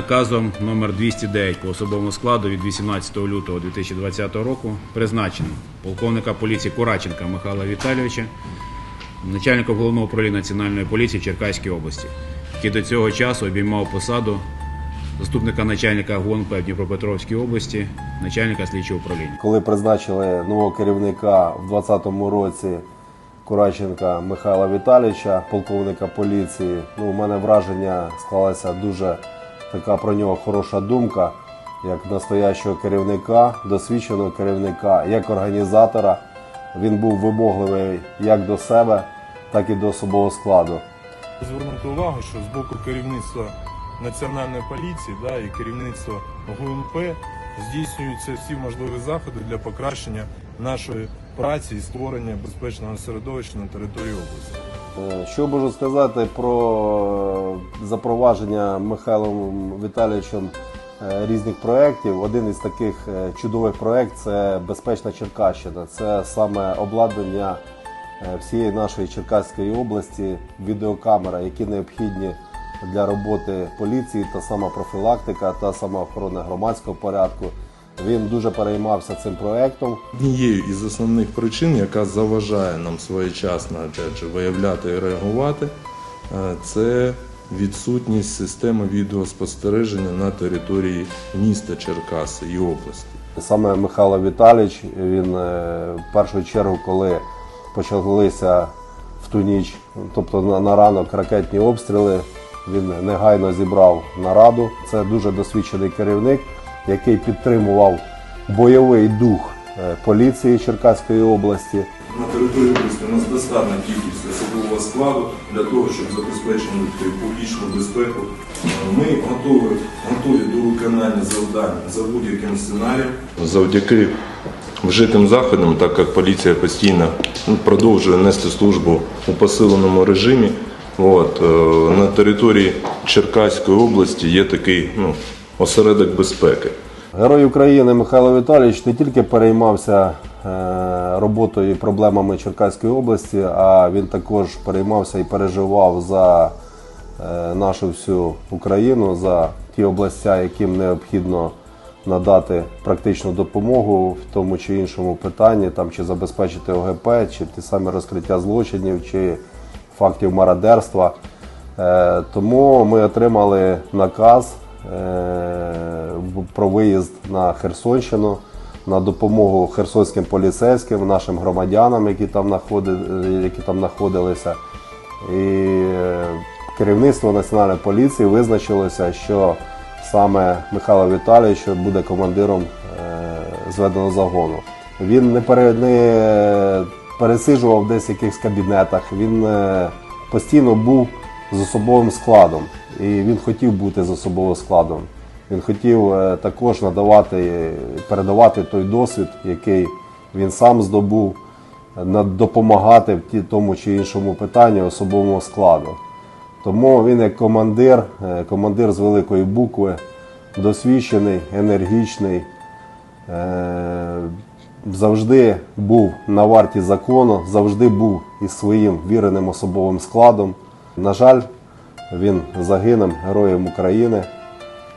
Наказом номер 209 по особовому складу від 18 лютого 2020 року призначено полковника поліції Кураченка Михайла Віталійовича, начальника головного управління Національної поліції в Черкаській області, який до цього часу обіймав посаду заступника начальника ГУНП в Дніпропетровській області, начальника слідчого управління. Коли призначили нового керівника в 2020 році Кураченка Михайла Віталійовича, полковника поліції, ну, у мене враження склалася дуже така про нього хороша думка, як настоящого керівника, досвідченого керівника, як організатора. Він був вимогливий як до себе, так і до особового складу. Звернути увагу, що з боку керівництва Національної поліції да, і керівництва ГУНП здійснюються всі можливі заходи для покращення нашої праці і створення безпечного середовища на території області. Е, Що можу сказати про е, запровадження Михайлом Віталійовичем е, різних проєктів. Один із таких чудових проєктів це Безпечна Черкащина. Це саме обладнання всієї нашої Черкаської області, відеокамера, які необхідні для роботи поліції, та сама профілактика, та сама охорона громадського порядку. Він дуже переймався цим проєктом. Однією із основних причин, яка заважає нам своєчасно же, виявляти і реагувати, е, це відсутність системи відеоспостереження на території міста Черкаси і області. Саме Михайло Віталійович, він е, в першу чергу, коли почалися в ту ніч, тобто на ранок ракетні обстріли, він негайно зібрав нараду. Це дуже досвідчений керівник, який підтримував бойовий дух е, поліції Черкаської області. На території області у нас достатня кількість особового складу для того, щоб забезпечити публічну безпеку. Е, Ми готові, готові до виконання завдань за будь-яким сценарієм. Завдяки вжитим заходам, так як поліція постійно продовжує нести службу у посиленому режимі. От, е, на території Черкаської області є такий ну, осередок безпеки. Герой України Михайло Віталійович не тільки переймався е, роботою і проблемами Черкаської області, а він також переймався і переживав за е, нашу всю Україну, за ті областя, яким необхідно надати практичну допомогу в тому чи іншому питанні, там чи забезпечити ОГП, чи ті самі розкриття злочинів, чи фактів мародерства. Е, Тому ми отримали наказ про виїзд на Херсонщину на допомогу херсонським поліцейським, нашим громадянам, які там, знаходи- які там знаходилися. І е, керівництво Національної поліції визначилося, що саме Михайло Віталійович буде командиром е, зведеного загону. Він не, пересиджував десь в якихось кабінетах, він е, постійно був з особовим складом. І він хотів бути з особовим складом. Він хотів е, також надавати, передавати той досвід, який він сам здобув, допомагати в тому чи іншому питанні особовому складу. Тому він як командир, е, командир з великої букви, досвідчений, енергічний, е, завжди був на варті закону, завжди був із своїм віреним особовим складом. На жаль, він загинув героєм України.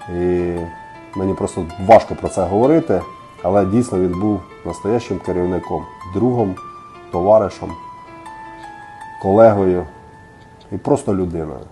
І мені просто важко про це говорити, але дійсно він був настоящим керівником, другом, товаришем, колегою і просто людиною.